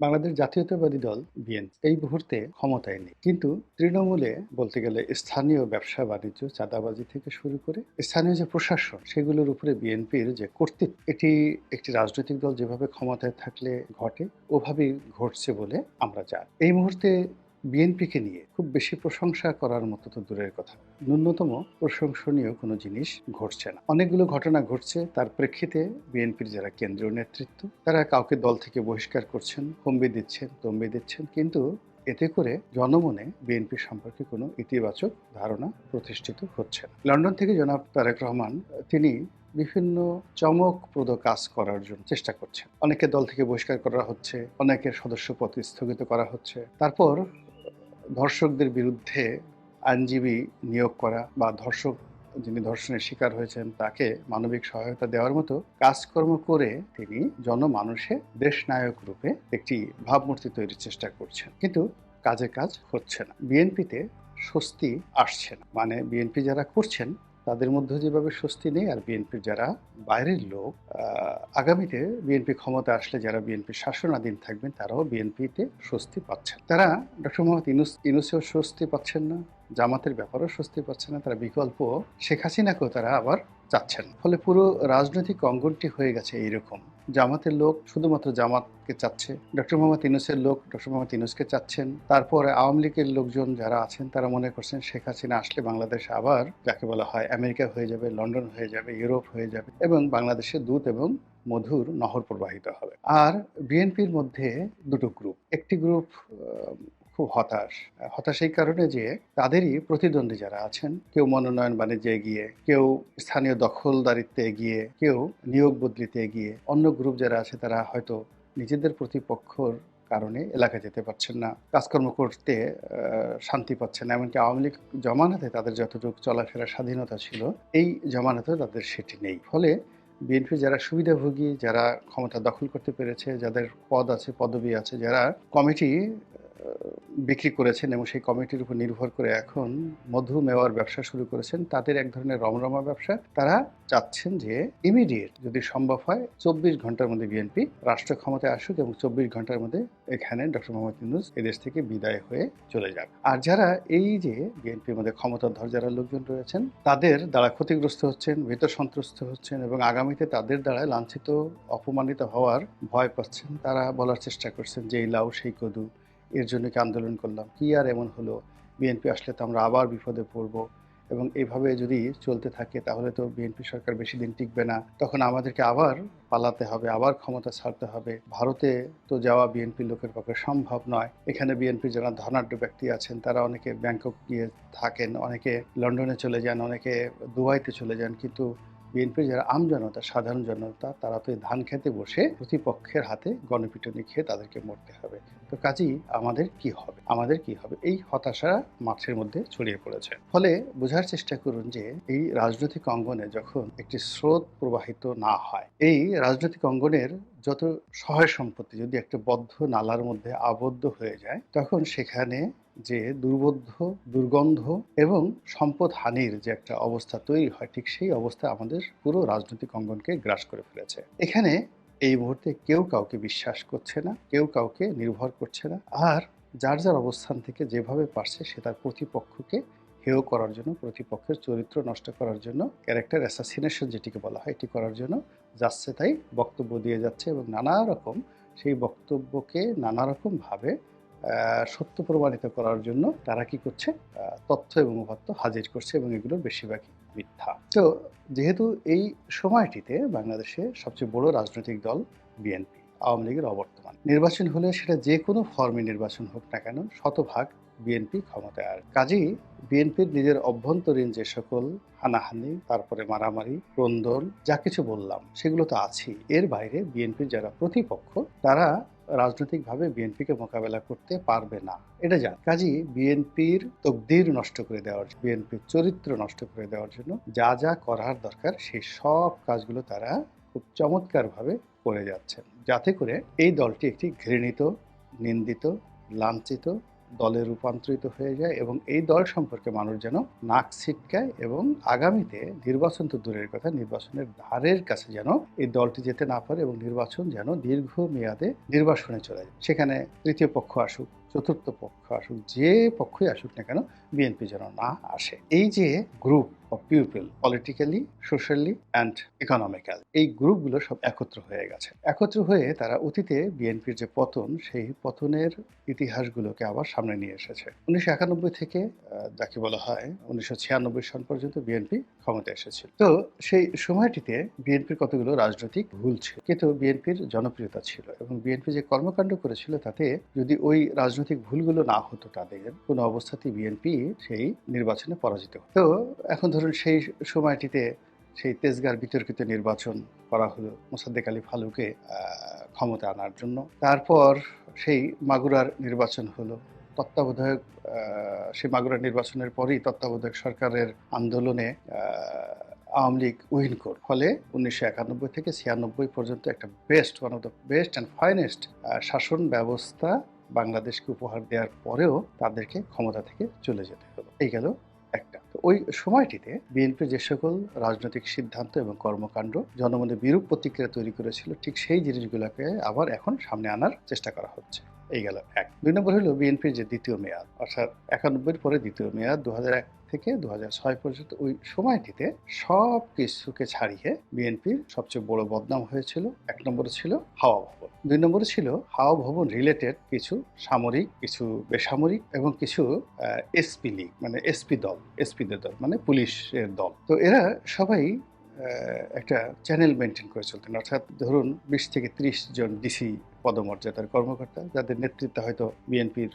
বাংলাদেশ জাতীয়তাবাদী দল বিএন এই মুহূর্তে ক্ষমতায় নেই। কিন্তু তৃণমূলে বলতে গেলে স্থানীয় ব্যবসা বাণিজ্য, চাঁদাবাজি থেকে শুরু করে স্থানীয় যে প্রশাসন, সেগুলোর উপরে বিএনপির যে কর্তৃত্ব, এটি একটি রাজনৈতিক দল যেভাবে ক্ষমতায় থাকলে ঘটে, ওভাবেই ঘটছে বলে আমরা জানি। এই মুহূর্তে বিএনপিকে নিয়ে খুব বেশি প্রশংসা করার মতো তো দূরের কথা। ন্যূনতম প্রশংসনীয় কোনো জিনিস ঘটছে না। অনেকগুলো ঘটনা ঘটছে, তার প্রেক্ষিতে বিএনপির যারা কেন্দ্রীয় নেতৃত্ব, তারা কাউকে দল থেকে বহিষ্কার করছেন, কম্বি দিচ্ছেন তম্বি দিচ্ছেন, কিন্তু এতে করে জনমনে বিএনপি সম্পর্কে কোনো ইতিবাচক ধারণা প্রতিষ্ঠিত হচ্ছে না। লন্ডন থেকে জনাব তারেক রহমান, তিনি বিভিন্ন চমকপ্রদ কাজ করার জন্য চেষ্টা করছেন। অনেকে দল থেকে বহিষ্কার করা হচ্ছে, অনেকের সদস্য পদ স্থগিত করা হচ্ছে। তারপর ধর্ষকদের বিরুদ্ধে আইনজীবী নিয়োগ করা বা ধর্ষক যিনি ধর্ষণের শিকার হয়েছেন, তাকে মানবিক সহায়তা দেওয়ার মতো কাজকর্ম করে তিনি জনমানুষে দেশনায়ক রূপে একটি ভাবমূর্তি তৈরির চেষ্টা করছেন। কিন্তু কাজে কাজ হচ্ছে না। বিএনপিতে স্বস্তি আসছে না। মানে বিএনপি যারা করছেন তাদের মধ্যে যেভাবে স্বস্তি নেই আর বিএনপির যারা বাইরের লোক আগামীতে বিএনপি ক্ষমতা আসলে যারা বিএনপি শাসনাধীন থাকবেন, তারাও বিএনপিতে স্বস্তি পাচ্ছেন। তারা ডক্টর মোহাম্মদ ইনুস ইনুসেও স্বস্তি পাচ্ছেন না, জামাতের ব্যাপারেও স্বস্তি পাচ্ছে না, তারা বিকল্প শেখ হাসিনাকেও তারা আবার চাচ্ছেন ফলে পুরো রাজনৈতিক অঙ্গনটি হয়ে গেছে এইরকম। জামাতের লোক শুধুমাত্র জামাতকে চাচ্ছে। ডক্টর মোহাম্মদ ইনুসের লোক ডক্টর মোহাম্মদ ইনুসকে চাচ্ছেন। তারপরে আওয়ামী লীগের লোকজন যারা আছেন, তারা মনে করছেন শেখ হাসিনা আসলে বাংলাদেশ আবার যাকে বলা হয় আমেরিকা হয়ে যাবে, লন্ডন হয়ে যাবে, ইউরোপ হয়ে যাবে এবং বাংলাদেশের দূত এবং মধুর নহর প্রবাহিত হবে। আর বিএনপির মধ্যে দুটো গ্রুপ একটি গ্রুপ খুব হতাশ। হতাশ এই কারণে যে তাদেরই প্রতিদ্বন্দ্বী যারা আছেন, কেউ মনোনয়ন বাণিজ্যে এগিয়ে, কেউ স্থানীয় দখলদারিত্বে এগিয়ে, কেউ নিয়োগ বদলিতে এগিয়ে, অন্য গ্রুপ যারা আছে তারা হয়তো নিজেদের প্রতিপক্ষর কারণে এলাকা যেতে পারছেন না, কাজকর্ম করতে শান্তি পাচ্ছেন না। এমনকি আওয়ামী লীগ জমানাতে তাদের যতটুকু চলাফেরার স্বাধীনতা ছিল, এই জমানাতে তাদের সেটি নেই। ফলে বিএনপি যারা সুবিধাভোগী, যারা ক্ষমতা দখল করতে পেরেছে, যাদের পদ আছে, পদবি আছে, যারা কমিটি বিক্রি করেছেন এবং সেই কমিটির উপর নির্ভর করে এখন মধু মেওয়ার ব্যবসা শুরু করেছেন, তাদের এক ধরনের রমরমা ব্যবসা। তারা চাচ্ছেন যে ইমিডিয়েট যদি সম্ভব হয় চব্বিশ ঘণ্টার মধ্যে বিএনপি রাষ্ট্র ক্ষমতায় আসুক এবং চব্বিশ ঘণ্টার মধ্যে এখানে ডক্টর মোহাম্মদ ইউনুস এদেশ থেকে বিদায় হয়ে চলে যাবে আর যারা এই যে বিএনপির মধ্যে ক্ষমতাধর যারা লোকজন রয়েছেন, তাদের দ্বারা ক্ষতিগ্রস্ত হচ্ছেন ভীত সন্ত্রস্ত হচ্ছেন এবং আগামীতে তাদের দ্বারা লাঞ্ছিত, অপমানিত হওয়ার ভয় পাচ্ছেন, তারা বলার চেষ্টা করছেন যে এই লাউ, সেই কদু এর জন্য কি আন্দোলন করলাম? কি আর এমন হলো? বিএনপি আসলে তো আমরা আবার বিপদে পড়ব। এবং এইভাবে যদি চলতে থাকে, তাহলে তো বিএনপি সরকার বেশি দিন টিকবে না। তখন আমাদেরকে আবার পালাতে হবে, আবার ক্ষমতা ছাড়তে হবে। ভারতে তো যাওয়া বিএনপি লোকের পক্ষে সম্ভব নয়। এখানে বিএনপি যারা ধনাঢ্য ব্যক্তি আছেন, তারা অনেকে ব্যাংকক গিয়ে থাকেন, অনেকে লন্ডনে চলে যান, অনেকে দুবাইতে চলে যান। কিন্তু বিএনপির যারা আম জনতা, সাধারণ জনতা, তারা তো ধান খেতে বসে প্রতিপক্ষের হাতে গণপিটুনি খেয়ে তাদেরকে মরতে হবে। তো কাজেই আমাদের কি হবে? আমাদের কি হবে? এই হতাশা মাঠের মধ্যে ছড়িয়ে পড়েছে। ফলে বোঝার চেষ্টা করুন যে, এই রাজনৈতিক অঙ্গনে যখন একটি স্রোত প্রবাহিত না হয়, এই রাজনৈতিক অঙ্গনের যত সহায় সম্পত্তি যদি একটা বদ্ধ নালার মধ্যে আবদ্ধ হয়ে যায়, তখন সেখানে যে দুর্বোধ্য, দুর্গন্ধ এবং সম্পদ হানির যে একটা অবস্থা তৈরি হয়, ঠিক সেই অবস্থা আমাদের পুরো রাজনৈতিক অঙ্গনকে গ্রাস করে ফেলেছে। এখানে এই মুহূর্তে কেউ কাউকে বিশ্বাস করছে না, কেউ কাউকে নির্ভর করছে না আর যার যার অবস্থান থেকে যেভাবে পারছে সে তার প্রতিপক্ষকে হেয় করার জন্য, প্রতিপক্ষের চরিত্র নষ্ট করার জন্য ক্যারেক্টার অ্যাসাসিনেশন যেটিকে বলা হয় এটি করার জন্য যাচ্ছে তাই বক্তব্য দিয়ে যাচ্ছে এবং নানা রকম সেই বক্তব্যকে নানা রকমভাবে সত্য প্রমাণিত করার জন্য তারা কি করছে? তথ্য এবং উপাত্ত হাজির করছে এবং এগুলোর বেশিরভাগই মিথ্যা। তো যেহেতু এই সময়টিতে বাংলাদেশে সবচেয়ে বড় রাজনৈতিক দল বিএনপি, আওয়ামী লীগের অবর্তমান। নির্বাচন হলে সেটা যে কোনো ফর্মে নির্বাচন হোক না কেন শতভাগ বিএনপি ক্ষমতায় আর। কাজেই বিএনপির নিজের অভ্যন্তরীণ যে সকল হানাহানি, তারপরে মারামারি ক্রন্দন যা কিছু বললাম, সেগুলো তো আছেই। এর বাইরে বিএনপির যারা প্রতিপক্ষ, তারা রাজনৈতিকভাবে বিএনপিকে মোকাবেলা করতে পারবে না। এটা যান কাজী বিএনপির তকদির নষ্ট করে দেওয়ার বিএনপির চরিত্র নষ্ট করে দেওয়ার জন্য যা যা করার দরকার, সেই সব কাজগুলো তারা খুব চমৎকারভাবে করে যাচ্ছেন। যাতে করে এই দলটি একটি ঘৃণিত, নিন্দিত, লাঞ্ছিত দলে রূপান্তরিত হয়ে যায় এবং এই দল সম্পর্কে মানুষ যেন নাক ছিটকায় এবং আগামীতে নির্বাচন তো দূরের কথা, নির্বাচনের ধারের কাছে যেন এই দলটি যেতে না পারে এবং নির্বাচন যেন দীর্ঘ মেয়াদে নির্বাসনে চলে যায়। সেখানে তৃতীয় পক্ষ আসুক। চতুর্থ পক্ষ আসুক, যে পক্ষই আসুক না কেন, বিএনপি যেন না আসে। এই যে group of people politically socially and economical এই গ্রুপগুলো সব একত্র হয়ে গেছে। একত্র হয়ে তারা অতীতে বিএনপির যে পতন, সেই পতনের ইতিহাসগুলোকে আবার সামনে নিয়ে এসেছে। উনিশশো একানব্বই থেকে যাকে বলা হয় উনিশশো ছিয়ানব্বই সন পর্যন্ত বিএনপি ক্ষমতা এসেছিল। তো সেই সময়টিতে বিএনপির কতগুলো রাজনৈতিক ভুল ছিল? কিন্তু বিএনপির জনপ্রিয়তা ছিল এবং বিএনপি যে কর্মকাণ্ড করেছিল তাতে যদি ওই রাজনৈতিক ভুলগুলো না হতো তাদের, কোনো অবস্থাতেই বিএনপি সেই নির্বাচনে পরাজিত তো এখন ধরুন সেই সময়টিতে সেই তেজগার বিতর্কিত নির্বাচন করা হলো মোসাদ্দেক আলী ফালুকে ক্ষমতা আনার জন্য। তারপর সেই মাগুরার নির্বাচন হলো। তত্ত্বাবধায়ক সেই মাগুরা নির্বাচনের পরেই তত্ত্বাবধায়ক সরকারের আন্দোলনে আওয়ামী লীগ উইন কর। ফলে উনিশশো একানব্বই থেকে ছিয়ানব্বই পর্যন্ত একটা best one of the best and finest শাসন ব্যবস্থা বাংলাদেশকে উপহার দেওয়ার পরেও তাদেরকে ক্ষমতা থেকে চলে যেতে হলো। এই গেল একটা। তো ওই সময়টিতে বিএনপি যে সকল রাজনৈতিক সিদ্ধান্ত এবং কর্মকাণ্ড জনমনে বিরূপ প্রতিক্রিয়া তৈরি করেছিল, ঠিক সেই জিনিসগুলোকে আবার এখন সামনে আনার চেষ্টা করা হচ্ছে। এই গেল এক। দুই নম্বর হলো বিএনপির যে দ্বিতীয় মেয়াদ, অর্থাৎ একানব্বইয়ের পরে দ্বিতীয় মেয়াদ দু এক থেকে দু ছয় পর্যন্ত ওই সময়টিতে সব কিছুকে ছাড়িয়ে বিএনপির সবচেয়ে বড় বদনাম হয়েছিল, এক নম্বরে ছিল হাওয়া ভবন। দুই নম্বরে ছিল হাওয়া ভবন রিলেটেড কিছু সামরিক, কিছু বেসামরিক এবং কিছু এসপি লীগ মানে এসপি দল এসপিদের দল মানে পুলিশের দল। তো এরা সবাই একটা চ্যানেল মেনটেন করে চলতেন। অর্থাৎ ধরুন বিশ থেকে ত্রিশ জন ডিসি পদমর্যাদার কর্মকর্তা, যাদের নেতৃত্বে হয়তো বিএনপির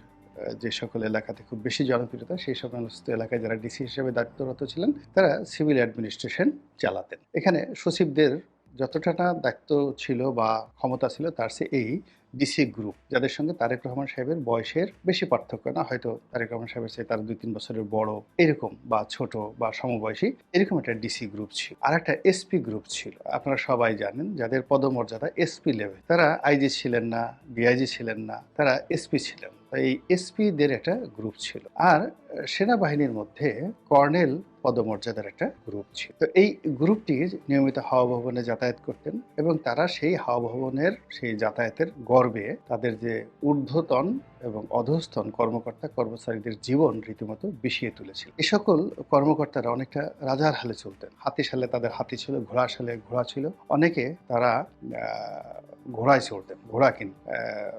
যে সকল এলাকাতে খুব বেশি জনপ্রিয়তা, সেই সমস্ত এলাকায় যারা ডিসি হিসেবে দায়িত্বরত ছিলেন, তারা সিভিল অ্যাডমিনিস্ট্রেশন চালাতেন। এখানে সচিবদের যতটা না দায়িত্ব ছিল বা ক্ষমতা ছিল, তার সে এই ডিসি গ্রুপ যাদের সঙ্গে তারেক রহমান সাহেবের বয়সের বেশি পার্থক্য না, হয়তো তারেক রহমান সাহেবের চেয়ে তার দুই তিন বছরের বড় এরকম বা ছোট বা সমবয়সী এরকম একটা ডিসি গ্রুপ ছিল। আর একটা এসপি গ্রুপ ছিল। আপনারা সবাই জানেন, যাদের পদমর্যাদা এসপি লেভেল তারা আইজি ছিলেন না ডিআইজি ছিলেন না, তারা এসপি ছিলেন। এই এসপিদের একটা গ্রুপ ছিল। আর সেনাবাহিনীর মধ্যে কর্নেল পদমর্যাদার একটা গ্রুপ ছিল। তো এই গ্রুপটি নিয়মিত হাওয়া ভবনে যাতায়াত করতেন এবং তারা সেই হাওয়া ভবনের সেই যাতায়াতের গর্বে তাদের যে ঊর্ধ্বতন এবং অধস্তন কর্মকর্তা কর্মচারীদের জীবন রীতিমতো বিষিয়ে তুলেছিল। এ সকল কর্মকর্তারা অনেকটা রাজার হালে চলতেন। হাতি সালে তাদের হাতি ছিল ঘোড়া সালে ঘোড়া ছিল। অনেকে তারা ঘোড়ায় চড়তেন, ঘোড়া কিন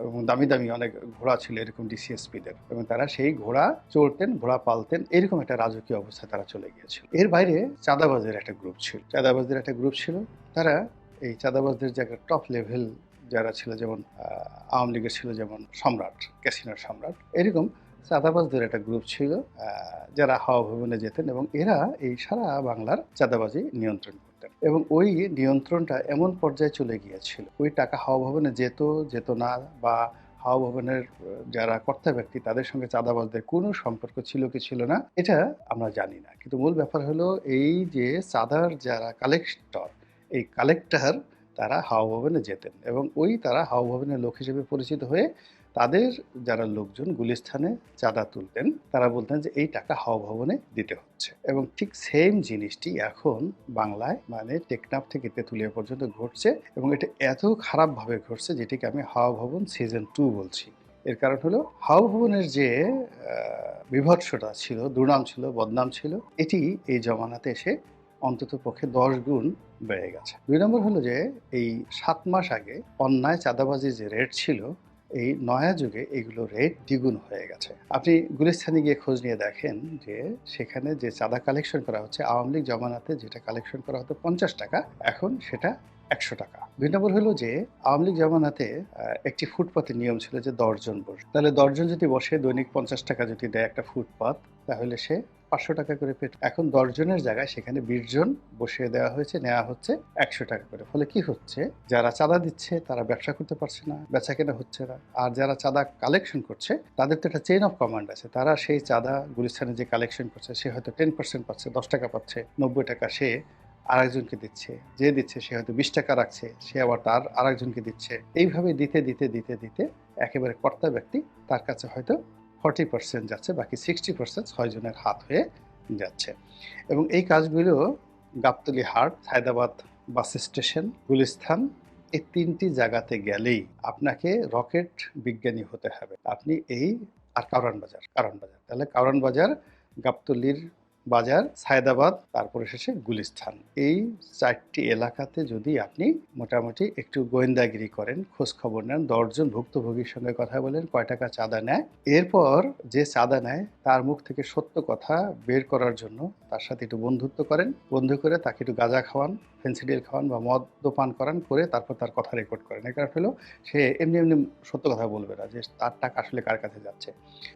এবং দামি দামি অনেক ঘোড়া ছিল এরকম ডিসিএসপিদের এবং তারা সেই ঘোড়া চড়তেন, ঘোড়া পালতেন, এরকম একটা রাজকীয় অবস্থায় তারা চলে গিয়েছিল। এর বাইরে চাঁদাবাজের একটা গ্রুপ ছিল। চাঁদাবাজদের একটা গ্রুপ ছিল। তারা এই চাঁদাবাজদের যে একটা টপ লেভেল যারা ছিল, যেমন আওয়ামী লীগের ছিল, যেমন সম্রাট, ক্যাসিনোর সম্রাট, এরকম চাঁদাবাজদের একটা গ্রুপ ছিল যারা হাওয়া ভবনে যেতেন এবং এরা এই সারা বাংলার চাঁদাবাজি নিয়ন্ত্রণ করতেন। এবং ওই নিয়ন্ত্রণটা এমন পর্যায়ে চলে গিয়েছিল। ওই টাকা হাওয়া ভবনে যেত যেত না বা হাওয়া ভবনের যারা কর্তা ব্যক্তি, তাদের সঙ্গে চাঁদাবাজদের কোনো সম্পর্ক ছিল কি ছিল না, এটা আমরা জানি না। কিন্তু মূল ব্যাপার হলো এই যে চাঁদার যারা কালেক্টর এই কালেক্টর তারা হাওয়া ভবনে যেতেন এবং ওই তারা হাওয়া ভবনের লোক হিসেবে পরিচিত হয়ে তাদের যারা লোকজন গুলিস্থানে চাঁদা তুলতেন, তারা বলতেন যে এই টাকা হাওয়া ভবনে দিতে হচ্ছে। এবং ঠিক সেম জিনিসটি এখন বাংলায় মানে টেকনাফ থেকে তেঁতুলিয়া পর্যন্ত ঘটছে এবং এটা এত খারাপভাবে ঘটছে যেটিকে আমি হাওয়া ভবন সিজন টু বলছি। এর কারণ হলো হাওয়া ভবনের যে বিভৎসটা ছিল, দুর্নাম ছিল, বদনাম ছিল, এটি এই জমানাতে এসে অন্তত পক্ষে দশ গুণ বেড়ে গেছে। দুই নম্বর হলো যে এই সাত মাস আগে অন্যায় চাঁদাবাজির যে রেট ছিল এই নয়া যুগে এগুলো রেট দ্বিগুণ হয়ে গেছে। আপনি গুলিস্থানে গিয়ে খোঁজ নিয়ে দেখেন যে সেখানে যে চাঁদা কালেকশন করা হচ্ছে, আওয়ামী লীগ জমানাতে যেটা কালেকশন করা হতো পঞ্চাশ টাকা, এখন সেটা একশো টাকা। দুই নম্বর হলো যে আওয়ামী লীগ জমানাতে একটি ফুটপাতের নিয়ম ছিল যে দশজন বসে। তাহলে দশজন যদি বসে দৈনিক পঞ্চাশ টাকা যদি দেয় একটা ফুটপাত, তাহলে সে পাঁচশো টাকা করে পেট। এখন দশজনের জায়গায় সেখানে বিশ জন বসিয়ে দেওয়া হয়েছে, নেওয়া হচ্ছে একশো টাকা করে। ফলে কি হচ্ছে? যারা চাঁদা দিচ্ছে তারা ব্যবসা করতে পারছে না বেচা কেনা হচ্ছে না। আর যারা চাঁদা কালেকশন করছে, তাদের তো একটা চেইন অফ কমান্ড আছে। তারা সেই চাঁদা গুলিস্তানে যে কালেকশন করছে, সে হয়তো টেন পার্সেন্ট পাচ্ছে, দশ টাকা পাচ্ছে, নব্বই টাকা সে আরেকজনকে দিচ্ছে। যে দিচ্ছে, সে হয়তো বিশ টাকা রাখছে, সে আবার তার আরেকজনকে দিচ্ছে। এইভাবে দিতে দিতে দিতে দিতে একেবারে কর্তা ব্যক্তি তার কাছে হয়তো ফর্টি পার্সেন্ট যাচ্ছে, বাকি সিক্সটি পার্সেন্ট ছয়জনের হাত হয়ে যাচ্ছে। এবং এই কাজগুলো গাবতলি হাট, হায়দ্রাবাদ বাস স্টেশন, গুলিস্থান, এই তিনটি জায়গাতে গেলেই আপনাকে রকেট বিজ্ঞানী হতে হবে। আপনি এই আর কারণ বাজার কারণ বাজার তাহলে কারণ বাজার গাবতলির বাজার, সায়দাবাদ, তারপরে শেষে গুলিস্থান এই চারটি এলাকাতে যদি আপনি মোটামুটি একটু গোয়েন্দাগিরি করেন, খোঁজ খবর নেন, দশজন ভুক্তভোগীর সঙ্গে কথা বলেন, কয় টাকা চাঁদা নেয়, এরপর যে চাঁদা নেয়, তার মুখ থেকে সত্য কথা বের করার জন্য তার সাথে একটু বন্ধুত্ব করেন, বন্ধু করে তাকে একটু গাঁজা খাওয়ান ফেন্সিডিল খাওয়ান বা মদ্যপান করান, করে তারপর তার কথা রেকর্ড করেন। এর কারণ হলো, সে এমনি এমনি সত্য কথা বলবে না যে তার টাকা আসলে কার কাছে যাচ্ছে।